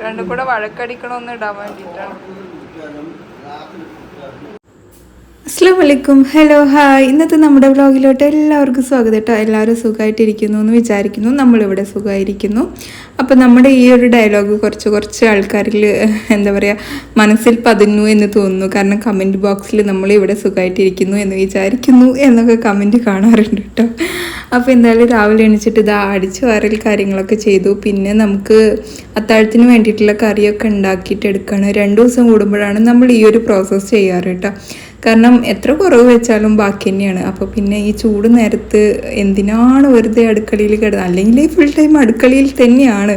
രണ്ടും കൂടെ വഴക്കടിക്കണമെന്ന് ഇടാൻ വേണ്ടിയിട്ടാണ് അസ്സാം വലൈക്കും ഹലോ ഹായ് ഇന്നത്തെ നമ്മുടെ വ്ളോഗിലോട്ട് എല്ലാവർക്കും സ്വാഗതം കേട്ടോ. എല്ലാവരും സുഖമായിട്ടിരിക്കുന്നു എന്ന് വിചാരിക്കുന്നു. നമ്മളിവിടെ സുഖമായിരിക്കുന്നു. അപ്പോൾ നമ്മുടെ ഈ ഒരു ഡയലോഗ് കുറച്ച് കുറച്ച് ആൾക്കാരിൽ എന്താ പറയുക മനസ്സിൽ പതിഞ്ഞു എന്ന് തോന്നുന്നു. കാരണം കമന്റ് ബോക്സിൽ നമ്മളിവിടെ സുഖമായിട്ടിരിക്കുന്നു എന്ന് വിചാരിക്കുന്നു എന്നൊക്കെ കമന്റ് കാണാറുണ്ട് കേട്ടോ. അപ്പോൾ എന്തായാലും രാവിലെ എണീച്ചിട്ട് ഇത് അടിച്ചു വാരൽ കാര്യങ്ങളൊക്കെ ചെയ്തു. പിന്നെ നമുക്ക് അത്താഴത്തിന് വേണ്ടിയിട്ടുള്ള കറിയൊക്കെ ഉണ്ടാക്കിയിട്ട് എടുക്കുകയാണ് രണ്ട് ദിവസം കൂടുമ്പോഴാണ് നമ്മൾ ഈ ഒരു പ്രോസസ്സ് ചെയ്യാറ് കേട്ടോ. കാരണം എത്ര കുറവ് വെച്ചാലും ബാക്കി തന്നെയാണ്. അപ്പോൾ പിന്നെ ഈ ചൂട് നേരത്ത് എന്തിനാണ് വെറുതെ അടുക്കളയിൽ കിടന്നത് അല്ലെങ്കിൽ ഫുൾ ടൈം അടുക്കളയിൽ തന്നെയാണ്.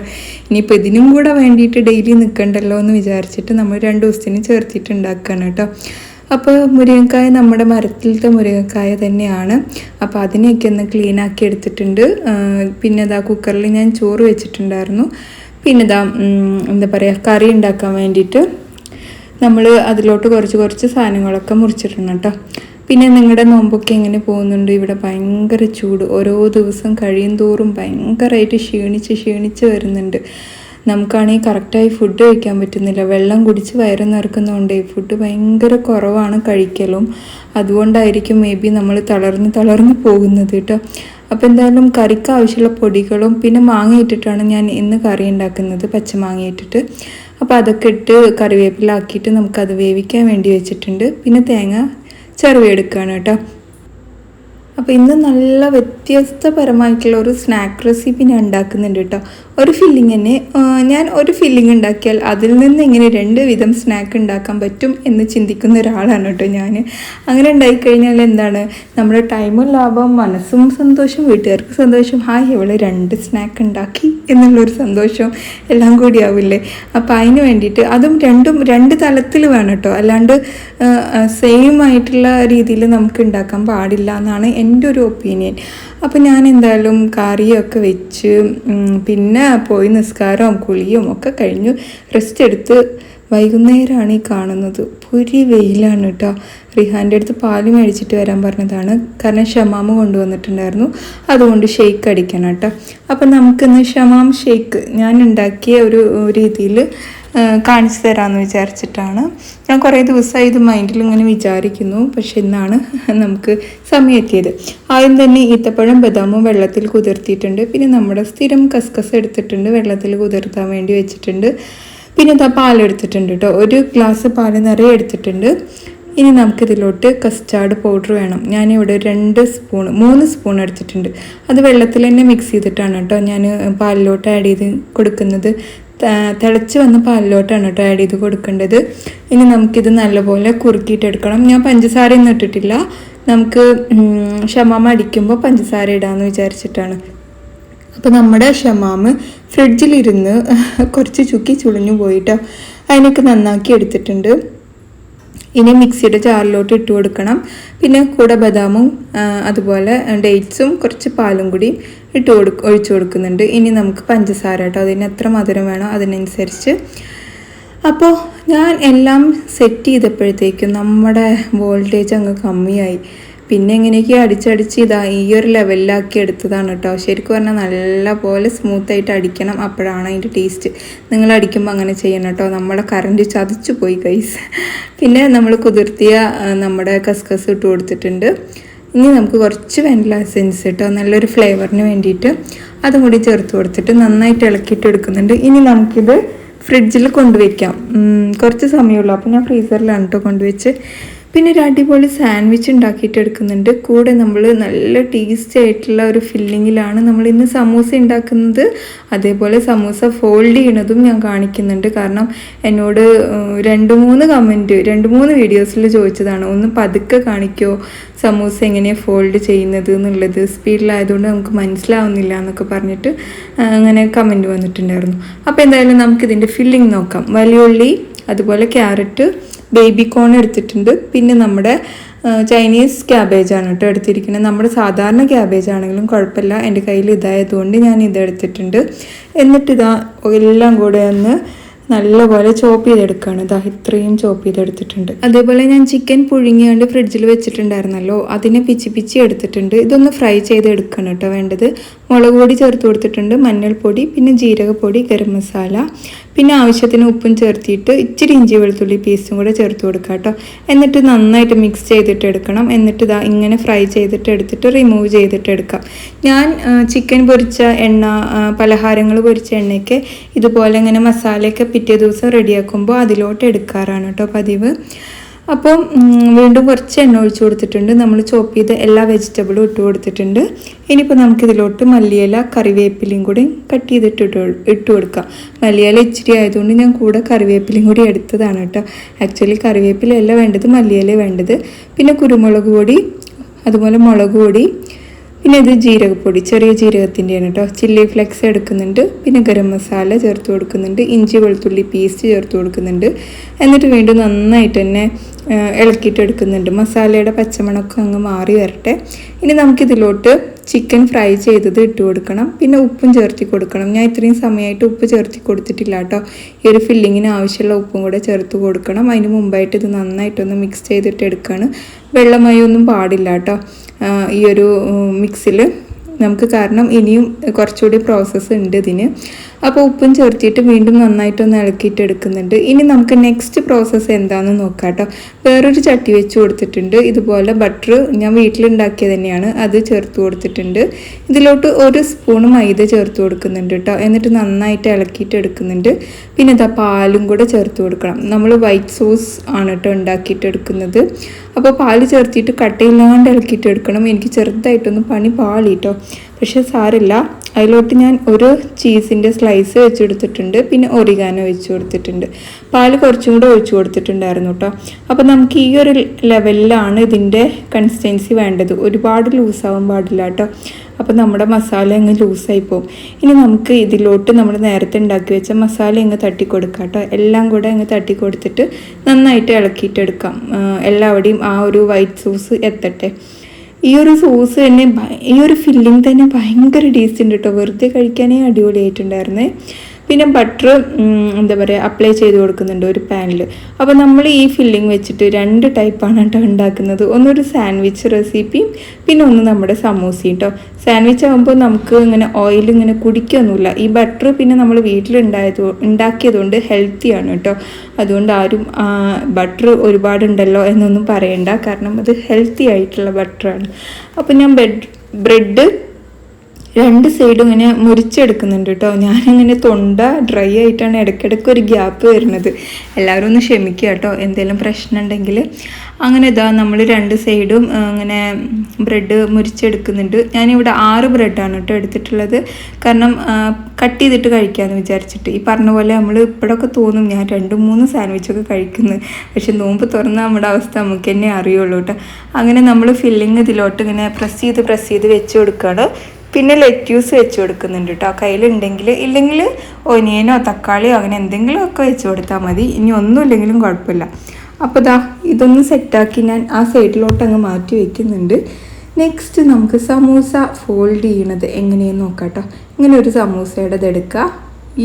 ഇനിയിപ്പോൾ ഇതിനും കൂടെ വേണ്ടിയിട്ട് ഡെയിലി നിൽക്കണ്ടല്ലോ എന്ന് വിചാരിച്ചിട്ട് നമ്മൾ രണ്ട് ദിവസത്തിന് ചേർത്തിട്ടുണ്ടാക്കുകയാണ് കേട്ടോ. അപ്പോൾ മുരിങ്ങക്കായ നമ്മുടെ മരത്തിലത്തെ മുരിങ്ങക്കായ തന്നെയാണ്. അപ്പോൾ അതിനെയൊക്കെ ഒന്ന് ക്ലീൻ ആക്കി എടുത്തിട്ടുണ്ട്. പിന്നെ ഇതാ കുക്കറിൽ ഞാൻ ചോറ് വെച്ചിട്ടുണ്ടായിരുന്നു. പിന്നെ ഇതാ എന്താ പറയുക കറി ഉണ്ടാക്കാൻ വേണ്ടിയിട്ട്. നമ്മൾ അതിലോട്ട് കുറച്ച് കുറച്ച് സാധനങ്ങളൊക്കെ മുറിച്ചിട്ടുണ്ട് കേട്ടോ. പിന്നെ നിങ്ങളുടെ നോമ്പൊക്കെ എങ്ങനെ പോകുന്നുണ്ട്? ഇവിടെ ഭയങ്കര ചൂട്. ഓരോ ദിവസം കഴിയും തോറും ഭയങ്കരമായിട്ട് ക്ഷീണിച്ച് ക്ഷീണിച്ച് വരുന്നുണ്ട്. നമുക്കാണെങ്കിൽ കറക്റ്റായി ഫുഡ് കഴിക്കാൻ പറ്റുന്നില്ല. വെള്ളം കുടിച്ച് വയറ് നിറക്കുന്നതുകൊണ്ട് ഫുഡ് ഭയങ്കര കുറവാണ് കഴിക്കലും. അതുകൊണ്ടായിരിക്കും മേ ബി നമ്മൾ തളർന്ന് തളർന്ന് പോകുന്നത് കേട്ടോ. അപ്പോൾ എന്തായാലും കറിക്ക് ആവശ്യമുള്ള പൊടികളും പിന്നെ മാങ്ങ ഇട്ടിട്ടാണ് ഞാൻ ഇന്ന് കറി ഉണ്ടാക്കുന്നത്. പച്ചമാങ്ങ ഇട്ടിട്ട്. അപ്പോൾ അതൊക്കെ ഇട്ട് കറിവേപ്പിലാക്കിയിട്ട് നമുക്കത് വേവിക്കാൻ വേണ്ടി വെച്ചിട്ടുണ്ട്. പിന്നെ തേങ്ങ ചെറുവെടുക്കുകയാണ് കേട്ടോ. അപ്പോൾ ഇന്ന് നല്ല വ്യത്യസ്തപരമായിട്ടുള്ള ഒരു സ്നാക്ക് റെസിപ്പി ഞാൻ ഉണ്ടാക്കുന്നുണ്ട് കേട്ടോ. ഒരു ഫില്ലിങ് തന്നെ ഞാൻ ഒരു ഫില്ലിംഗ് ഉണ്ടാക്കിയാൽ അതിൽ നിന്ന് എങ്ങനെ രണ്ട് വിധം സ്നാക്ക് ഉണ്ടാക്കാൻ പറ്റും എന്ന് ചിന്തിക്കുന്ന ഒരാളാണ് കേട്ടോ ഞാൻ അങ്ങനെ ഉണ്ടായിക്കഴിഞ്ഞാൽ എന്താണ്? നമ്മുടെ ടൈമും ലാഭം മനസ്സും സന്തോഷം വീട്ടുകാർക്ക് സന്തോഷം. ഹായ് ഇവിടെ രണ്ട് സ്നാക്ക് ഉണ്ടാക്കി എന്നുള്ളൊരു സന്തോഷം എല്ലാം കൂടിയാവില്ലേ അപ്പോൾ അതിന് വേണ്ടിയിട്ട് അതും രണ്ടും രണ്ട് തലത്തിൽ വേണം കേട്ടോ. അല്ലാണ്ട് സെയിം ആയിട്ടുള്ള രീതിയിൽ നമുക്ക് ഉണ്ടാക്കാൻ പാടില്ല എന്നാണ് എന്റെ ഒരു ഒപ്പീനിയൻ. അപ്പോൾ ഞാൻ എന്തായാലും കറിയൊക്കെ വെച്ച് പിന്നെ പോയി നിസ്കാരവും കുളിയും ഒക്കെ കഴിഞ്ഞു. റെസ്റ്റ് എടുത്ത് വൈകുന്നേരമാണ് ഈ കാണുന്നത്. പുരി വെയിലാണ് കേട്ടോ റിഹാന്റെ അടുത്ത് പാൽ മേടിച്ചിട്ട് വരാൻ പറഞ്ഞതാണ്. കാരണം ഷമാമ കൊണ്ടുവന്നിട്ടുണ്ടായിരുന്നു. അതുകൊണ്ട് ഷെയ്ക്ക് അടിക്കണം കേട്ടോ അപ്പം നമുക്കിന്ന് ഷമാം ഷെയ്ക്ക് ഞാൻ ഉണ്ടാക്കിയ ഒരു രീതിയിൽ കാണിച്ചു തരാമെന്ന് വിചാരിച്ചിട്ടാണ്. ഞാൻ കുറേ ദിവസമായി ഇത് മൈൻഡിൽ ഇങ്ങനെ വിചാരിക്കുന്നു. പക്ഷെ ഇന്നാണ് നമുക്ക് സമയം എത്തിയത് ആദ്യം തന്നെ ഈത്തപ്പഴം ബദാമും വെള്ളത്തിൽ കുതിർത്തിയിട്ടുണ്ട്. പിന്നെ നമ്മുടെ സ്ഥിരം കസ്കസ് എടുത്തിട്ടുണ്ട്. വെള്ളത്തിൽ കുതിർത്താൻ വേണ്ടി വെച്ചിട്ടുണ്ട്. പിന്നെ ഇതാ പാലെടുത്തിട്ടുണ്ട് കേട്ടോ ഒരു ഗ്ലാസ് പാൽ നിറയെ എടുത്തിട്ടുണ്ട്. ഇനി നമുക്കിതിലോട്ട് കസ്റ്റാർഡ് പൗഡർ വേണം. ഞാനിവിടെ രണ്ട് സ്പൂൺ മൂന്ന് സ്പൂൺ എടുത്തിട്ടുണ്ട് അത് വെള്ളത്തിൽ തന്നെ മിക്സ് ചെയ്തിട്ടാണ് കേട്ടോ ഞാൻ പാലിലോട്ട് ആഡ് ചെയ്ത് കൊടുക്കുന്നത്. തിളച്ച് വന്ന പാലിലോട്ടാണ് കേട്ടോ ആഡ് ചെയ്ത് കൊടുക്കേണ്ടത്. ഇനി നമുക്കിത് നല്ലപോലെ കുറുക്കിയിട്ടെടുക്കണം. ഞാൻ പഞ്ചസാരയൊന്നും ഇട്ടിട്ടില്ല. നമുക്ക് ഷമാമ അടിക്കുമ്പോൾ പഞ്ചസാര ഇടാമെന്ന് വിചാരിച്ചിട്ടാണ്. അപ്പോൾ നമ്മുടെ ഷമാമ് ഫ്രിഡ്ജിലിരുന്ന് കുറച്ച് ചുക്കി ചുളിഞ്ഞു പോയിട്ടോ. അതിനൊക്കെ നന്നാക്കി എടുത്തിട്ടുണ്ട്. ഇനി മിക്സിയുടെ ജാറിലോട്ട് ഇട്ട് കൊടുക്കണം. പിന്നെ കൂടെ ബദാമും അതുപോലെ ഡേറ്റ്സും കുറച്ച് പാലും കൂടി ഇട്ട് കൊടുക്ക ഒഴിച്ചു കൊടുക്കുന്നുണ്ട്. ഇനി നമുക്ക് പഞ്ചസാര കേട്ടോ അതിന് എത്ര മധുരം വേണോ അതിനനുസരിച്ച്. അപ്പോൾ ഞാൻ എല്ലാം സെറ്റ് ചെയ്തപ്പോഴത്തേക്കും നമ്മുടെ വോൾട്ടേജ് അങ്ങ് കമ്മിയായി. പിന്നെ എങ്ങനെയൊക്കെ അടിച്ചടിച്ച് ഇതാ ഈ ഒരു ലെവലിലാക്കി എടുത്തതാണ് കേട്ടോ. ശരിക്കും പറഞ്ഞാൽ നല്ല പോലെ സ്മൂത്തായിട്ട് അടിക്കണം അപ്പോഴാണ് അതിന്റെ ടേസ്റ്റ് നിങ്ങൾ അടിക്കുമ്പോൾ അങ്ങനെ ചെയ്യണം കേട്ടോ. നമ്മുടെ കറണ്ട് ചതിച്ചു പോയി കൈസ് പിന്നെ നമ്മൾ കുതിർത്തിയ നമ്മുടെ കസ്കസ് ഇട്ട് കൊടുത്തിട്ടുണ്ട്. ഇനി നമുക്ക് കുറച്ച് വെനില എസെൻസ് കേട്ടോ നല്ലൊരു ഫ്ലേവറിന് വേണ്ടിയിട്ട് അതും കൂടി ചേർത്ത് കൊടുത്തിട്ട് നന്നായിട്ട് ഇളക്കിയിട്ട് എടുക്കുന്നുണ്ട്. ഇനി നമുക്കിത് ഫ്രിഡ്ജിൽ കൊണ്ടുവയ്ക്കാം. കുറച്ച് സമയമുള്ളൂ. അപ്പോൾ ഞാൻ ഫ്രീസറിലാണ് കേട്ടോ കൊണ്ടുവച്ച്. പിന്നെ ഒരു അടിപൊളി സാൻഡ്വിച്ച് ഉണ്ടാക്കിയിട്ട് എടുക്കുന്നുണ്ട്. കൂടെ നമ്മൾ നല്ല ടേസ്റ്റി ആയിട്ടുള്ള ഒരു ഫില്ലിങ്ങിലാണ് നമ്മൾ ഇന്ന് സമൂസ ഉണ്ടാക്കുന്നത്. അതേപോലെ സമൂസ ഫോൾഡ് ചെയ്യണതും ഞാൻ കാണിക്കുന്നുണ്ട്. കാരണം എന്നോട് രണ്ട് മൂന്ന് കമന്റ് രണ്ട് മൂന്ന് വീഡിയോസിൽ ചോദിച്ചതാണ് ഒന്ന് പതുക്കെ കാണിക്കോ സമൂസ എങ്ങനെയാണ് ഫോൾഡ് ചെയ്യുന്നത് എന്നുള്ളത്? സ്പീഡിലായതുകൊണ്ട് നമുക്ക് മനസ്സിലാവുന്നില്ല എന്നൊക്കെ പറഞ്ഞിട്ട് അങ്ങനെ കമന്റ് വന്നിട്ടുണ്ടായിരുന്നു. അപ്പോൾ എന്തായാലും നമുക്കിതിന്റെ ഫില്ലിംഗ് നോക്കാം. വലിയുള്ളി അതുപോലെ ക്യാരറ്റ് ബേബി കോൺ എടുത്തിട്ടുണ്ട്. പിന്നെ നമ്മുടെ ചൈനീസ് ക്യാബേജാണ് കേട്ടോ എടുത്തിരിക്കുന്നത്. നമ്മുടെ സാധാരണ ക്യാബേജ് ആണെങ്കിലും കുഴപ്പമില്ല. എന്റെ കയ്യിൽ ഇതായതുകൊണ്ട് ഞാൻ ഇത് എടുത്തിട്ടുണ്ട്. എന്നിട്ട് ഇതാ എല്ലാം കൂടെ ഒന്ന് നല്ലപോലെ ചോപ്പ് ചെയ്തെടുക്കുകയാണ്. ഇതാ ഇത്രയും ചോപ്പ് ചെയ്തെടുത്തിട്ടുണ്ട്. അതേപോലെ ഞാൻ ചിക്കൻ പുഴുങ്ങിയാണ്ട് ഫ്രിഡ്ജിൽ വെച്ചിട്ടുണ്ടായിരുന്നല്ലോ. അതിനെ പിച്ചി പിച്ചി എടുത്തിട്ടുണ്ട്. ഇതൊന്ന് ഫ്രൈ ചെയ്തെടുക്കണം കേട്ടോ വേണ്ടത്. മുളക് പൊടി ചേർത്ത് കൊടുത്തിട്ടുണ്ട്. മഞ്ഞൾപ്പൊടി പിന്നെ ജീരകപ്പൊടി ഗരം മസാല. പിന്നെ ആവശ്യത്തിന് ഉപ്പും ചേർത്തിയിട്ട് ഇച്ചിരി ഇഞ്ചി വെളുത്തുള്ളി പീസും കൂടെ ചേർത്ത് കൊടുക്കുക കേട്ടോ. എന്നിട്ട് നന്നായിട്ട് മിക്സ് ചെയ്തിട്ട് എടുക്കണം. എന്നിട്ട് ഇതാ ഇങ്ങനെ ഫ്രൈ ചെയ്തിട്ട് എടുത്തിട്ട് റിമൂവ് ചെയ്തിട്ട് എടുക്കാം ഞാൻ ചിക്കൻ പൊരിച്ച എണ്ണ പലഹാരങ്ങൾ പൊരിച്ച എണ്ണയൊക്കെ ഇതുപോലെ ഇങ്ങനെ മസാലയൊക്കെ പിറ്റേ ദിവസം റെഡിയാക്കുമ്പോൾ അതിലോട്ട് എടുക്കാറാണ് കേട്ടോ പതിവ്. അപ്പം വീണ്ടും കുറച്ച് എണ്ണ ഒഴിച്ചു കൊടുത്തിട്ടുണ്ട്. നമ്മൾ ചോപ്പ് ചെയ്ത എല്ലാ വെജിറ്റബിളും ഇട്ട് കൊടുത്തിട്ടുണ്ട്. ഇനിയിപ്പോൾ നമുക്കിതിലോട്ട് മല്ലിയില കറിവേപ്പിലയും കൂടി കട്ട് ചെയ്തിട്ട് ഇട്ട് ഇട്ട് കൊടുക്കാം. മല്ലിയില ഇച്ചിരി ആയതുകൊണ്ട് ഞാൻ കൂടെ കറിവേപ്പിലയും കൂടി എടുത്തതാണ് കേട്ടോ. ആക്ച്വലി കറിവേപ്പിലയല്ല വേണ്ടത് മല്ലിയില വേണ്ടത്. പിന്നെ കുരുമുളക് പൊടി അതുപോലെ മുളക് പൊടി പിന്നെ ഇത് ജീരകപ്പൊടി ചെറിയ ജീരകത്തിന്റെയാണ് കേട്ടോ ചില്ലി ഫ്ലെക്സ് എടുക്കുന്നുണ്ട്. പിന്നെ ഗരം മസാല ചേർത്ത് കൊടുക്കുന്നുണ്ട്. ഇഞ്ചി വെളുത്തുള്ളി പേസ്റ്റ് ചേർത്ത് കൊടുക്കുന്നുണ്ട്. എന്നിട്ട് വീണ്ടും നന്നായിട്ട് തന്നെ ഇളക്കിയിട്ട് എടുക്കുന്നുണ്ട്. മസാലയുടെ പച്ചമണമൊക്കെ അങ്ങ് മാറി വരട്ടെ. ഇനി നമുക്കിതിലോട്ട് ചിക്കൻ ഫ്രൈ ചെയ്തത് ഇട്ട് കൊടുക്കണം. പിന്നെ ഉപ്പും ചേർത്തി കൊടുക്കണം. ഞാൻ ഇത്രയും സമയമായിട്ട് ഉപ്പ് ചേർത്തി കൊടുത്തിട്ടില്ല കേട്ടോ ഈ ഒരു ഫില്ലിങ്ങിന് ആവശ്യമുള്ള ഉപ്പും കൂടെ ചേർത്ത് കൊടുക്കണം. അതിന് മുമ്പായിട്ട് ഇത് നന്നായിട്ടൊന്ന് മിക്സ് ചെയ്തിട്ട് എടുക്കുകയാണ് വെള്ളമയൊന്നും പാടില്ല കേട്ടോ ഈ ഒരു മിക്സിൽ നമുക്ക് കാരണം ഇനിയും കുറച്ചുകൂടി പ്രോസസ്സ് ഉണ്ട് ഇതിന്. അപ്പോൾ ഉപ്പും ചേർത്തിട്ട് വീണ്ടും നന്നായിട്ടൊന്ന് ഇളക്കിയിട്ട് എടുക്കുന്നുണ്ട്. ഇനി നമുക്ക് നെക്സ്റ്റ് പ്രോസസ്സ് എന്താണെന്ന് നോക്കാം കേട്ടോ വേറൊരു ചട്ടി വെച്ച് കൊടുത്തിട്ടുണ്ട്. ഇതുപോലെ ബട്ടർ ഞാൻ വീട്ടിലുണ്ടാക്കിയത് തന്നെയാണ്. അത് ചേർത്ത് കൊടുത്തിട്ടുണ്ട്. ഇതിലോട്ട് ഒരു സ്പൂൺ മൈദ ചേർത്ത് കൊടുക്കുന്നുണ്ട് കേട്ടോ എന്നിട്ട് നന്നായിട്ട് ഇളക്കിയിട്ട് എടുക്കുന്നുണ്ട്. പിന്നെ ഇതാ പാലും കൂടെ ചേർത്ത് കൊടുക്കണം. നമ്മൾ വൈറ്റ് സോസ് ആണ് കേട്ടോ ഉണ്ടാക്കിയിട്ട് എടുക്കുന്നത്. അപ്പോൾ പാൽ ചേർത്തിട്ട് കട്ടയില്ലാണ്ട് ഇളക്കിയിട്ട് എടുക്കണം. എനിക്ക് ചെറുതായിട്ടൊന്ന് പണി പാളി കേട്ടോ പക്ഷെ സാരില്ല അതിലോട്ട് ഞാൻ ഒരു ചീസിന്റെ സ്ലൈസ് വെച്ച് കൊടുത്തിട്ടുണ്ട് പിന്നെ ഒറിഗാനോ വെച്ച് കൊടുത്തിട്ടുണ്ട്. പാൽ കുറച്ചും കൂടെ ഒഴിച്ച് കൊടുത്തിട്ടുണ്ടായിരുന്നു കേട്ടോ. അപ്പോൾ നമുക്ക് ഈ ഒരു ലെവലിലാണ് ഇതിന്റെ കൺസിസ്റ്റൻസി വേണ്ടത്. ഒരുപാട് ലൂസാവാൻ പാടില്ല കേട്ടോ. അപ്പോൾ നമ്മുടെ മസാല അങ്ങ് ലൂസായി പോകും ഇനി നമുക്ക് ഇതിലോട്ട് നമ്മൾ നേരത്തെ ഉണ്ടാക്കി വെച്ച മസാല അങ്ങ് തട്ടി കൊടുക്കാം കേട്ടോ. എല്ലാം കൂടെ അങ്ങ് തട്ടി കൊടുത്തിട്ട് നന്നായിട്ട് ഇളക്കിയിട്ടെടുക്കാം. എല്ലാവിടെയും ആ ഒരു വൈറ്റ് സോസ് എത്തട്ടെ. ഈ ഒരു സോസ് തന്നെ ഈ ഒരു ഫില്ലിംഗ് തന്നെ ഭയങ്കര ടേസ്റ്റ് ഉണ്ട് കേട്ടോ വെറുതെ കഴിക്കാനേ അടിപൊളിയായിട്ടുണ്ടായിരുന്നേ. പിന്നെ ബട്ടർ എന്താ പറയുക അപ്ലൈ ചെയ്ത് കൊടുക്കുന്നുണ്ട് ഒരു പാനിൽ അപ്പോൾ നമ്മൾ ഈ ഫില്ലിംഗ് വെച്ചിട്ട് രണ്ട് ടൈപ്പാണ് കേട്ടോ ഉണ്ടാക്കുന്നത്. ഒന്നൊരു സാൻഡ്വിച്ച് റെസിപ്പിയും പിന്നെ ഒന്ന് നമ്മുടെ സമൂസയും കേട്ടോ സാൻഡ്വിച്ച് ആകുമ്പോൾ നമുക്ക് ഇങ്ങനെ ഓയിൽ ഇങ്ങനെ കുടിക്കൊന്നുമില്ല. ഈ ബട്ടർ പിന്നെ നമ്മൾ വീട്ടിലുണ്ടായത് ഉണ്ടാക്കിയതുകൊണ്ട് ഹെൽത്തിയാണ് കേട്ടോ അതുകൊണ്ട് ആരും ബട്ടർ ഒരുപാടുണ്ടല്ലോ എന്നൊന്നും പറയണ്ട. കാരണം അത് ഹെൽത്തി ആയിട്ടുള്ള ബട്ടറാണ് അപ്പോൾ ഞാൻ ബ്രെഡ് രണ്ട് സൈഡും ഇങ്ങനെ മുറിച്ചെടുക്കുന്നുണ്ട് കേട്ടോ. ഞാനിങ്ങനെ തൊണ്ട ഡ്രൈ ആയിട്ടാണ് ഇടയ്ക്കിടയ്ക്ക് ഒരു ഗ്യാപ്പ് വരുന്നത്. എല്ലാവരും ഒന്ന് ക്ഷമിക്കുക കേട്ടോ. എന്തെങ്കിലും പ്രശ്നം ഉണ്ടെങ്കിൽ. അങ്ങനെ ഇതാ നമ്മൾ രണ്ട് സൈഡും ഇങ്ങനെ ബ്രെഡ് മുറിച്ചെടുക്കുന്നുണ്ട്. ഞാനിവിടെ ആറ് ബ്രെഡാണ് കേട്ടോ എടുത്തിട്ടുള്ളത്. കാരണം കട്ട് ചെയ്തിട്ട് കഴിക്കാമെന്ന് വിചാരിച്ചിട്ട്. ഈ പറഞ്ഞ പോലെ നമ്മൾ ഇപ്പോഴൊക്കെ തോന്നും ഞാൻ രണ്ട് മൂന്ന് സാൻഡ്വിച്ചൊക്കെ കഴിക്കുന്നു. പക്ഷെ നോമ്പ് തുറന്ന നമ്മുടെ അവസ്ഥ നമുക്ക് തന്നെ അറിയുള്ളൂ കേട്ടോ. അങ്ങനെ നമ്മൾ ഫില്ലിങ് ഇതിലോട്ട് ഇങ്ങനെ പ്രസ് ചെയ്ത് പ്രസ് ചെയ്ത് വെച്ച് കൊടുക്കുകയാണ്. പിന്നെ ലെറ്റ്യൂസ് വെച്ച് കൊടുക്കുന്നുണ്ട് കേട്ടോ കയ്യിലുണ്ടെങ്കിൽ ഇല്ലെങ്കിൽ ഒനിയനോ തക്കാളിയോ അങ്ങനെ എന്തെങ്കിലുമൊക്കെ വെച്ച് കൊടുത്താൽ മതി. ഇനി ഒന്നുമില്ലെങ്കിലും കുഴപ്പമില്ല. അപ്പോൾ ദാ ഇതൊന്ന് സെറ്റാക്കി ഞാൻ ആ സൈഡിലോട്ട് അങ്ങ് മാറ്റി വയ്ക്കുന്നുണ്ട് നെക്സ്റ്റ് നമുക്ക് സമൂസ ഫോൾഡ് ചെയ്യണത് എങ്ങനെയെന്ന് നോക്കാം കേട്ടോ ഇങ്ങനെ ഒരു സമൂസയുടെ എടുക്കുക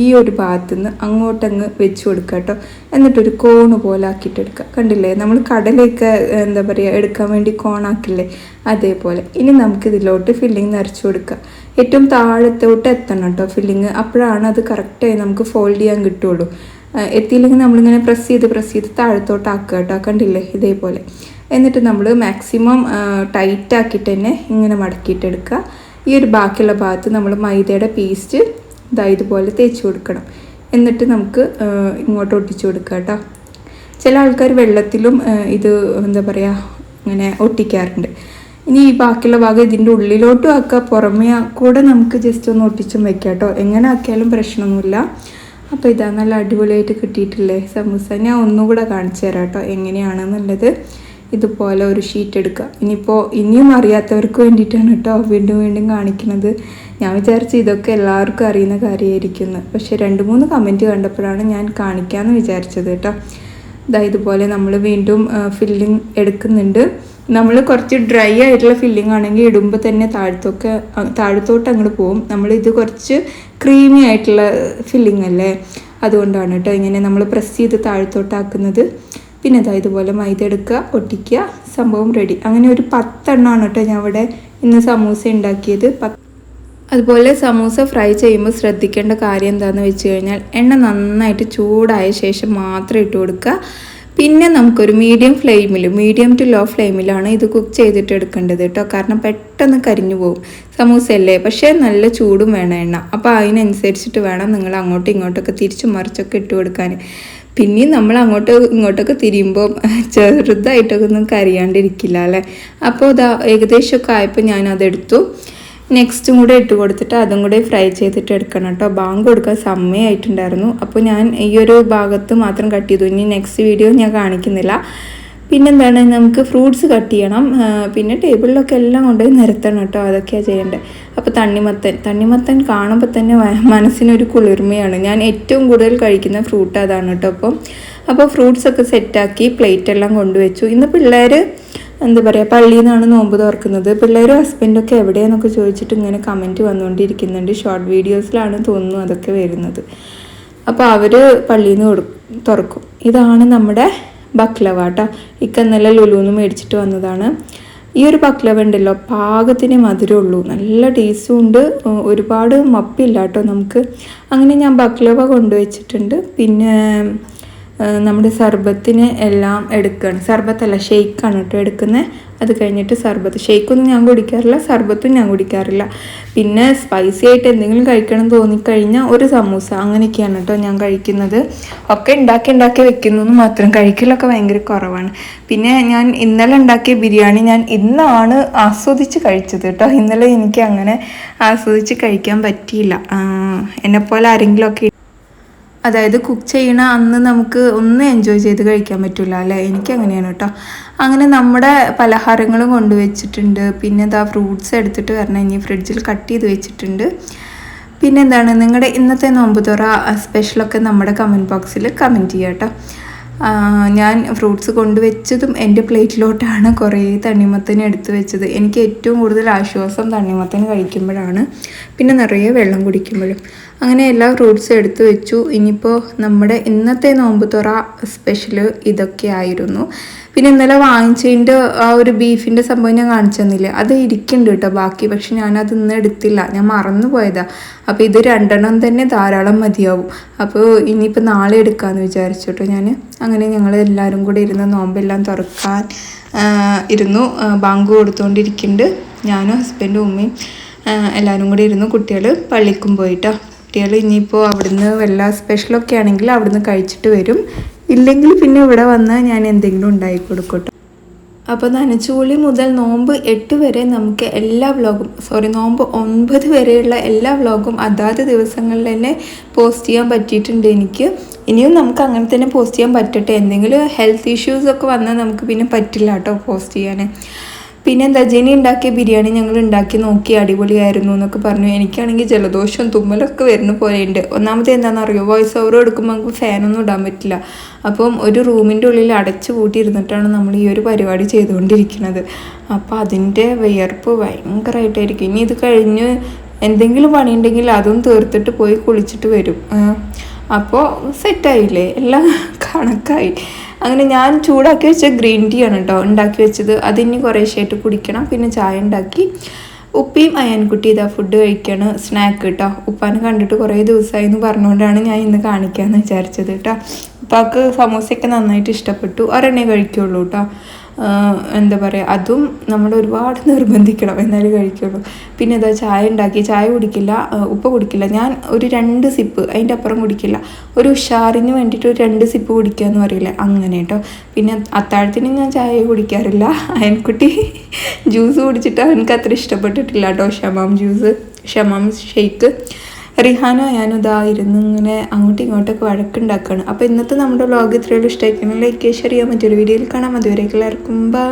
ഈ ഒരു ഭാഗത്തു നിന്ന് അങ്ങോട്ടങ്ങ് വെച്ച് കൊടുക്കുക കേട്ടോ. എന്നിട്ടൊരു കോണ് പോലെ ആക്കിയിട്ട് എടുക്കുക. കണ്ടില്ലേ? നമ്മൾ കടലയൊക്കെ എന്താ പറയുക എടുക്കാൻ വേണ്ടി കോണാക്കില്ലേ? അതേപോലെ. ഇനി നമുക്ക് ഇതിലോട്ട് ഫില്ലിങ് നിറച്ചു കൊടുക്കുക. ഏറ്റവും താഴത്തോട്ട് എത്തണം കേട്ടോ ഫില്ലിങ് അപ്പോഴാണ് അത് കറക്റ്റായി നമുക്ക് ഫോൾഡ് ചെയ്യാൻ കിട്ടുള്ളൂ. എത്തിയില്ലെങ്കിൽ നമ്മളിങ്ങനെ പ്രസ് ചെയ്ത് പ്രസ് ചെയ്ത് താഴത്തോട്ടാക്കുക കേട്ടോ. കണ്ടില്ലേ? ഇതേപോലെ. എന്നിട്ട് നമ്മൾ മാക്സിമം ടൈറ്റ് ആക്കിയിട്ട് തന്നെ ഇങ്ങനെ മടക്കിയിട്ടെടുക്കുക ഈ ഒരു ബാക്കിയുള്ള ഭാഗത്ത് നമ്മൾ മൈദയുടെ പേസ്റ്റ് ഇതാ ഇതുപോലെ തേച്ച് കൊടുക്കണം. എന്നിട്ട് നമുക്ക് ഇങ്ങോട്ട് ഒട്ടിച്ചു കൊടുക്കുക കേട്ടോ. ചില ആൾക്കാർ വെള്ളത്തിലും ഇത് എന്താ പറയുക ഇങ്ങനെ ഒട്ടിക്കാറുണ്ട്. ഇനി ഈ ബാക്കിയുള്ള ഭാഗം ഇതിന്റെ ഉള്ളിലോട്ടും ആക്കുക. പുറമേ കൂടെ നമുക്ക് ജസ്റ്റ് ഒന്ന് ഒട്ടിച്ചും വെക്കാം കേട്ടോ. എങ്ങനെ ആക്കിയാലും പ്രശ്നമൊന്നുമില്ല. അപ്പോൾ ഇതാ നല്ല അടിപൊളിയായിട്ട് കിട്ടിയിട്ടില്ലേ? സമൂസ ഞാൻ ഒന്നുകൂടെ കാണിച്ചു തരാം കേട്ടോ. എങ്ങനെയാണെന്നുള്ളത്. ഇതുപോലെ ഒരു ഷീറ്റ് എടുക്കുക. ഇനിയിപ്പോൾ ഇനിയും അറിയാത്തവർക്ക് വേണ്ടിയിട്ടാണ് കേട്ടോ വീണ്ടും വീണ്ടും കാണിക്കുന്നത്. ഞാൻ വിചാരിച്ചു ഇതൊക്കെ എല്ലാവർക്കും അറിയുന്ന കാര്യമായിരിക്കുന്നു പക്ഷേ രണ്ട് മൂന്ന് കമന്റ് കണ്ടപ്പോഴാണ് ഞാൻ കാണിക്കാമെന്ന് വിചാരിച്ചത് കേട്ടോ. ഇതാ ഇതുപോലെ നമ്മൾ വീണ്ടും ഫില്ലിങ് എടുക്കുന്നുണ്ട്. നമ്മൾ കുറച്ച് ഡ്രൈ ആയിട്ടുള്ള ഫില്ലിംഗ് ആണെങ്കിൽ ഇടുമ്പോൾ തന്നെ താഴത്തൊക്കെ താഴ്ത്തോട്ട് അങ്ങോട്ട് പോകും നമ്മൾ ഇത് കുറച്ച് ക്രീമി ആയിട്ടുള്ള ഫില്ലിംഗ് അല്ലേ? അതുകൊണ്ടാണ് കേട്ടോ ഇങ്ങനെ നമ്മൾ പ്രസ് ചെയ്ത് താഴത്തോട്ടാക്കുന്നത്. പിന്നെ അതാ ഇതുപോലെ മൈദ എടുക്കുക ഒട്ടിക്കുക സംഭവം റെഡി അങ്ങനെ ഒരു പത്തെണ്ണമാണ് കേട്ടോ ഞാൻ ഇവിടെ ഇന്ന് സമൂസ ഉണ്ടാക്കിയത്. അതുപോലെ സമൂസ ഫ്രൈ ചെയ്യുമ്പോൾ ശ്രദ്ധിക്കേണ്ട കാര്യം എന്താണെന്ന് വെച്ച് കഴിഞ്ഞാൽ എണ്ണ നന്നായിട്ട് ചൂടായ ശേഷം മാത്രം ഇട്ട് കൊടുക്കുക. പിന്നെ നമുക്കൊരു മീഡിയം ഫ്ലെയിമിൽ മീഡിയം ടു ലോ ഫ്ലെയിമിലാണ് ഇത് കുക്ക് ചെയ്തിട്ട് എടുക്കേണ്ടത് കേട്ടോ. കാരണം പെട്ടെന്ന് കരിഞ്ഞു പോകും സമൂസയല്ലേ? പക്ഷേ നല്ല ചൂടും വേണം എണ്ണ. അപ്പോൾ അതിനനുസരിച്ചിട്ട് വേണം നിങ്ങൾ അങ്ങോട്ടും ഇങ്ങോട്ടൊക്കെ തിരിച്ചും മറിച്ചൊക്കെ ഇട്ട് കൊടുക്കാൻ. പിന്നെയും നമ്മൾ അങ്ങോട്ട് ഇങ്ങോട്ടൊക്കെ തിരിയുമ്പോൾ ചെറുതായിട്ടൊക്കെ ഒന്നും കരിയാണ്ടിരിക്കില്ല അല്ലേ? അപ്പോൾ ഇതാ ഏകദേശമൊക്കെ ആയപ്പോൾ ഞാനതെടുത്തു. നെക്സ്റ്റും കൂടെ ഇട്ട് കൊടുത്തിട്ട് അതും കൂടെ ഫ്രൈ ചെയ്തിട്ട് എടുക്കണം കേട്ടോ. ബാങ്ക് കൊടുക്കാൻ സമയമായിട്ടുണ്ടായിരുന്നു അപ്പോൾ ഞാൻ ഈ ഒരു ഭാഗത്ത് മാത്രം കട്ട് ചെയ്തു. ഇനി നെക്സ്റ്റ് വീഡിയോ ഞാൻ കാണിക്കുന്നില്ല. പിന്നെന്താണ് നമുക്ക് ഫ്രൂട്ട്സ് കട്ട് ചെയ്യണം. പിന്നെ ടേബിളിലൊക്കെ എല്ലാം കൊണ്ടുപോയി നിരത്തണം കേട്ടോ അതൊക്കെയാണ് ചെയ്യേണ്ടത്. അപ്പോൾ തണ്ണിമത്തൻ തണ്ണിമത്തൻ കാണുമ്പോൾ തന്നെ മനസ്സിനൊരു കുളിർമയാണ്. ഞാൻ ഏറ്റവും കൂടുതൽ കഴിക്കുന്ന ഫ്രൂട്ട് അതാണ് കേട്ടോ അപ്പം അപ്പോൾ ഫ്രൂട്ട്സൊക്കെ സെറ്റാക്കി പ്ലേറ്റ് എല്ലാം കൊണ്ടുവച്ചു. ഇന്ന് പിള്ളേർ എന്താ പറയുക പള്ളിയിൽ നിന്നാണ് നോമ്പ് തുറക്കുന്നത്. പിള്ളേരും ഹസ്ബൻഡൊക്കെ എവിടെയെന്നൊക്കെ ചോദിച്ചിട്ട് ഇങ്ങനെ കമന്റ് വന്നുകൊണ്ടിരിക്കുന്നുണ്ട്. ഷോർട്ട് വീഡിയോസിലാണ് തോന്നുന്നു അതൊക്കെ വരുന്നത്. അപ്പോൾ അവർ പള്ളിയിൽ നിന്ന് തുറക്കും. ഇതാണ് നമ്മുടെ ബക്ലവ കേട്ടോ ഇക്ക ലുലുന്ന് മേടിച്ചിട്ട് വന്നതാണ്. ഈ ഒരു ബക്ലവ ഉണ്ടല്ലോ പാകത്തിന് മധുരമുള്ളൂ. നല്ല ടേസ്റ്റും ഉണ്ട്. ഒരുപാട് മപ്പില്ല കേട്ടോ നമുക്ക്. അങ്ങനെ ഞാൻ ബക്ലവ കൊണ്ടുവച്ചിട്ടുണ്ട്. പിന്നെ നമ്മുടെ സർബത്തിന് എല്ലാം എടുക്കുകയാണ് സർബത്തല്ല ഷെയ്ക്കാണ് കേട്ടോ എടുക്കുന്നത്. അത് കഴിഞ്ഞിട്ട് സർബത്ത്. ഷേക്കൊന്നും ഞാൻ കുടിക്കാറില്ല സർബത്തും ഞാൻ കുടിക്കാറില്ല. പിന്നെ സ്പൈസി ആയിട്ട് എന്തെങ്കിലും കഴിക്കണം തോന്നിക്കഴിഞ്ഞാൽ ഒരു സമൂസ. അങ്ങനെയൊക്കെയാണ് കേട്ടോ ഞാൻ കഴിക്കുന്നത്. ഒക്കെ ഉണ്ടാക്കി ഉണ്ടാക്കി വെക്കുന്നു മാത്രം. കഴിക്കലൊക്കെ ഭയങ്കര കുറവാണ്. പിന്നെ ഞാൻ ഇന്നലെ ഉണ്ടാക്കിയ ബിരിയാണി ഞാൻ ഇന്നാണ് ആസ്വദിച്ച് കഴിച്ചത് കേട്ടോ. ഇന്നലെ എനിക്ക് അങ്ങനെ ആസ്വദിച്ച് കഴിക്കാൻ പറ്റിയില്ല. എന്നെപ്പോലെ ആരെങ്കിലുമൊക്കെ അതായത് കുക്ക് ചെയ്യണ അന്ന് നമുക്ക് ഒന്നും എൻജോയ് ചെയ്ത് കഴിക്കാൻ പറ്റില്ല അല്ലേ? എനിക്ക് അങ്ങനെയാണ് കേട്ടോ അങ്ങനെ നമ്മുടെ പലഹാരങ്ങളും കൊണ്ടുവച്ചിട്ടുണ്ട്. പിന്നെ എന്താ ഫ്രൂട്ട്സ് എടുത്തിട്ട് വരണം. ഇനി ഫ്രിഡ്ജിൽ കട്ട് ചെയ്ത് വെച്ചിട്ടുണ്ട്. പിന്നെ എന്താണ് നിങ്ങളുടെ ഇന്നത്തെ നോമ്പ് തുറ സ്പെഷ്യലൊക്കെ നമ്മുടെ കമന്റ് ബോക്സിൽ കമന്റ് ചെയ്യാം കേട്ടോ ഞാൻ ഫ്രൂട്ട്സ് കൊണ്ടുവച്ചതും എന്റെ പ്ലേറ്റിലോട്ടാണ് കുറേ തണ്ണിമത്തന് എടുത്തു വെച്ചത്. എനിക്ക് ഏറ്റവും കൂടുതൽ ആശ്വാസം തണ്ണിമത്തന് കഴിക്കുമ്പോഴാണ്. പിന്നെ നിറയെ വെള്ളം കുടിക്കുമ്പോഴും. അങ്ങനെ എല്ലാ ഫ്രൂട്ട്സും എടുത്തു വെച്ചു. ഇനിയിപ്പോൾ നമ്മുടെ ഇന്നത്തെ നോമ്പ് തുറ സ്പെഷ്യൽ ഇതൊക്കെ ആയിരുന്നു. പിന്നെ ഇന്നലെ വാങ്ങിച്ചതിന്റെ ആ ഒരു ബീഫിന്റെ സംഭവം ഞാൻ കാണിച്ചു തന്നില്ലേ? അത് ഇരിക്കുന്നുണ്ട് കേട്ടോ ബാക്കി പക്ഷെ ഞാനത് ഇന്ന് എടുത്തില്ല. ഞാൻ മറന്നു പോയതാ അപ്പോൾ ഇത് രണ്ടെണ്ണം തന്നെ ധാരാളം മതിയാവും. അപ്പോൾ ഇനിയിപ്പോൾ നാളെ എടുക്കാമെന്ന് വിചാരിച്ചു കേട്ടോ ഞാൻ അങ്ങനെ ഞങ്ങൾ എല്ലാവരും കൂടി ഇരുന്ന് നോമ്പെല്ലാം തുറക്കാൻ ഇരുന്നു. ബാങ്ക് കൊടുത്തുകൊണ്ടിരിക്കുന്നുണ്ട് ഞാനും ഹസ്ബൻഡും ഉമ്മയും എല്ലാവരും കൂടി ഇരുന്നു. കുട്ടികൾ പള്ളിക്കും പോയിട്ടോ. കുട്ടികൾ ഇനിയിപ്പോൾ അവിടുന്ന് വല്ല സ്പെഷ്യലൊക്കെ ആണെങ്കിൽ അവിടുന്ന് കഴിച്ചിട്ട് വരും. ഇല്ലെങ്കിൽ പിന്നെ ഇവിടെ വന്ന് ഞാൻ എന്തെങ്കിലും ഉണ്ടാക്കി കൊടുക്കട്ടെ. അപ്പോൾ നനച്ചുകൂളി മുതൽ നോമ്പ് എട്ട് വരെ നമുക്ക് എല്ലാ വ്ളോഗും സോറി നോമ്പ് ഒൻപത് വരെയുള്ള എല്ലാ വ്ളോഗും അതാത് ദിവസങ്ങളിൽ തന്നെ പോസ്റ്റ് ചെയ്യാൻ പറ്റിയിട്ടുണ്ട് എനിക്ക്. ഇനിയും നമുക്ക് അങ്ങനെ തന്നെ പോസ്റ്റ് ചെയ്യാൻ പറ്റട്ടെ. എന്തെങ്കിലും ഹെൽത്ത് ഇഷ്യൂസ് ഒക്കെ വന്നാൽ നമുക്ക് പിന്നെ പറ്റില്ല കേട്ടോ പോസ്റ്റ് ചെയ്യാൻ പിന്നെ എന്താ ജനി ഉണ്ടാക്കിയ ബിരിയാണി ഞങ്ങൾ ഉണ്ടാക്കി നോക്കി അടിപൊളിയായിരുന്നു എന്നൊക്കെ പറഞ്ഞു. എനിക്കാണെങ്കിൽ ജലദോഷവും തുമ്മലൊക്കെ വരുന്ന പോലെയുണ്ട്. ഒന്നാമത് എന്താണെന്ന് അറിയോ വോയിസ് ഓവർ എടുക്കുമ്പോൾ നമുക്ക് ഫാനൊന്നും ഇടാൻ പറ്റില്ല. അപ്പം ഒരു റൂമിന്റെ ഉള്ളിൽ അടച്ചു പൂട്ടിയിരുന്നിട്ടാണ് നമ്മൾ ഈ ഒരു പരിപാടി ചെയ്തുകൊണ്ടിരിക്കുന്നത്. അപ്പോൾ അതിന്റെ വിയർപ്പ് ഭയങ്കരമായിട്ടായിരിക്കും ഇനി ഇത് കഴിഞ്ഞ് എന്തെങ്കിലും പണിയുണ്ടെങ്കിൽ അതും തീർത്തിട്ട് പോയി കുളിച്ചിട്ട് വരും. അപ്പോൾ സെറ്റായില്ലേ എല്ലാം കണക്കായി. അങ്ങനെ ഞാൻ ചൂടാക്കി വെച്ച ഗ്രീൻ ടീ ആണ് കേട്ടോ ഉണ്ടാക്കി വെച്ചത്. അതിനി കുറേശ്ശായിട്ട് കുടിക്കണം. പിന്നെ ചായ ഉണ്ടാക്കി. ഉപ്പയും അയൻകുട്ടി ഇതാ ഫുഡ് കഴിക്കാണ്. സ്നാക്ക് കേട്ടോ ഉപ്പാനെ കണ്ടിട്ട് കുറേ ദിവസമായി എന്ന് പറഞ്ഞുകൊണ്ടാണ് ഞാൻ ഇന്ന് കാണിക്കാമെന്ന് വിചാരിച്ചത് കേട്ടോ ഉപ്പാക്ക് സമൂസയൊക്കെ നന്നായിട്ട് ഇഷ്ടപ്പെട്ടു. ഒരെണ്ണേ കഴിക്കുള്ളൂ കേട്ടോ എന്താ പറയുക അതും നമ്മൾ ഒരുപാട് നിർബന്ധിക്കണം എന്നാലേ കഴിക്കുള്ളൂ. പിന്നെ എന്താ ചായ ഉണ്ടാക്കി ചായ കുടിക്കില്ല ഉപ്പ കുടിക്കില്ല. ഞാൻ ഒരു രണ്ട് സിപ്പ് അതിന്റെ അപ്പുറം കുടിക്കില്ല. ഒരു ഉഷാറിന് വേണ്ടിയിട്ട് ഒരു രണ്ട് സിപ്പ് കുടിക്കുക എന്ന് പറയില്ല അങ്ങനെ കേട്ടോ. പിന്നെ അത്താഴത്തിന് ഞാൻ ചായ കുടിക്കാറില്ല. അയൻകുട്ടി ജ്യൂസ് കുടിച്ചിട്ട് അവനക്ക് അത്ര ഇഷ്ടപ്പെട്ടിട്ടില്ല കേട്ടോ ഷമാം ജ്യൂസ് ഷമാം ഷെയ്ക്ക് റിഹാന ഞാനും ഇതാ ഇരുന്ന് ഇങ്ങനെ അങ്ങോട്ടും ഇങ്ങോട്ടൊക്കെ വഴക്കുണ്ടാക്കുകയാണ് അപ്പോൾ ഇന്നത്തെ നമ്മുടെ വ്ലോഗ് ഇത്രയുള്ളൂ ഇഷ്ടമായിരിക്കണം ലൈക്ക് ഷെയർ ചെയ്യാൻ മറ്റൊരു വീഡിയോയിൽ കാണാം. അതുവരേക്കും എല്ലാവർക്കും ബൈ